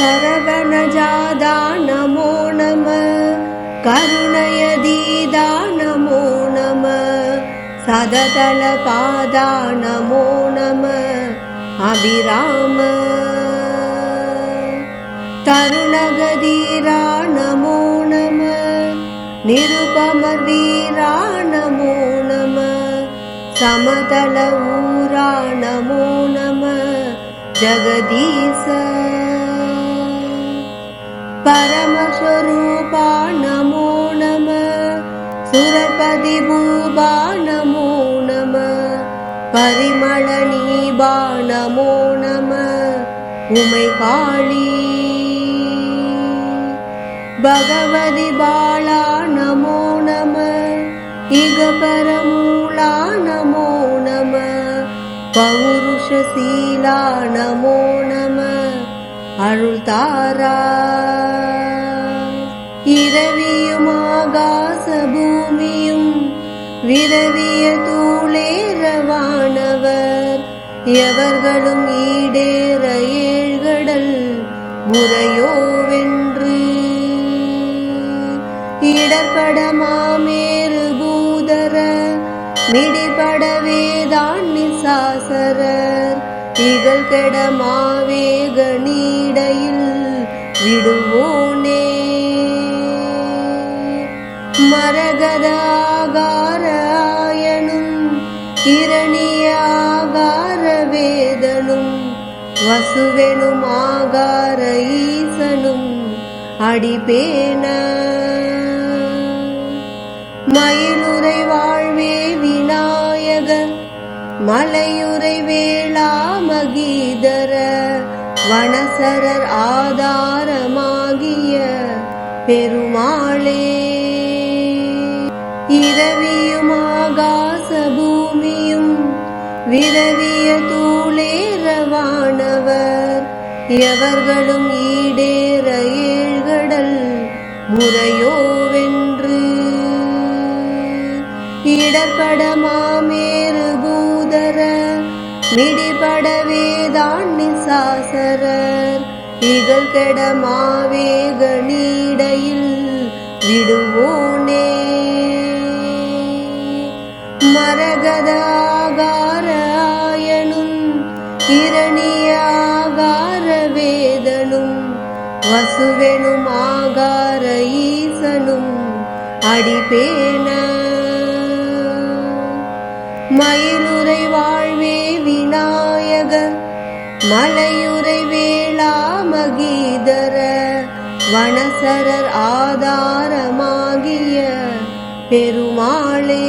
சரவணஜாதா நமோ. நம கருணயதீதா நமோ. நம சததல பாதா நமோ. நம அபிராம. தருணகதீரா நமோ. நம நிருபமதீரா நமோ. நம சமதல ஊரா நமோ நம. ஜகதீச. परमस्वरूपा नमो नमः सुरपतिभूपा नमो नमः परिमళनीबा नमो नमः भगवति बाला नमो नमः इग परमूला नमो नमः पौरुषशीला नमो नमः அருள் தாரா இரவியும் ஆகாச பூமியும் விரவிய தூளேரவானவர் எவர்களும் ஈடேற ஏழ்கடல் முறையோவென்று. இடப்பட மாமேறு பூதர மிடிபட வேதாண்ணி சாசரர் இகழ் கெட மாவேகணி விடுவோனே. மரகத இரணியாகார வேதனும் வசுவெனும் ஆகார ஈசனும் அடிபேன. மயிலுரை வாழ்வே விநாயகர் மலையுறை வேளா மகீதர வனசரர் ஆதாரமாகிய பெருமாளே. இரவியும் ஆகாச பூமியும் விரவிய தூளேரவானவர் எவர்களும் ஈடேற ஏழ்கடல் முறையோவென்று. இடர்பட மாமேறு பூதர மிடிபட வேதாண்ணி சாசரர். இகழ் கெடமாவே மாவேக விடுவோனே. மரகத இரணியாகார வேதனும் வசுவெனும் ஆகார ஈசனும் அடிபேன மயிலுரை வாழ்வே மலையுரை வேளா மகீதர வனசரர் ஆதாரமாகிய பெருமாளே.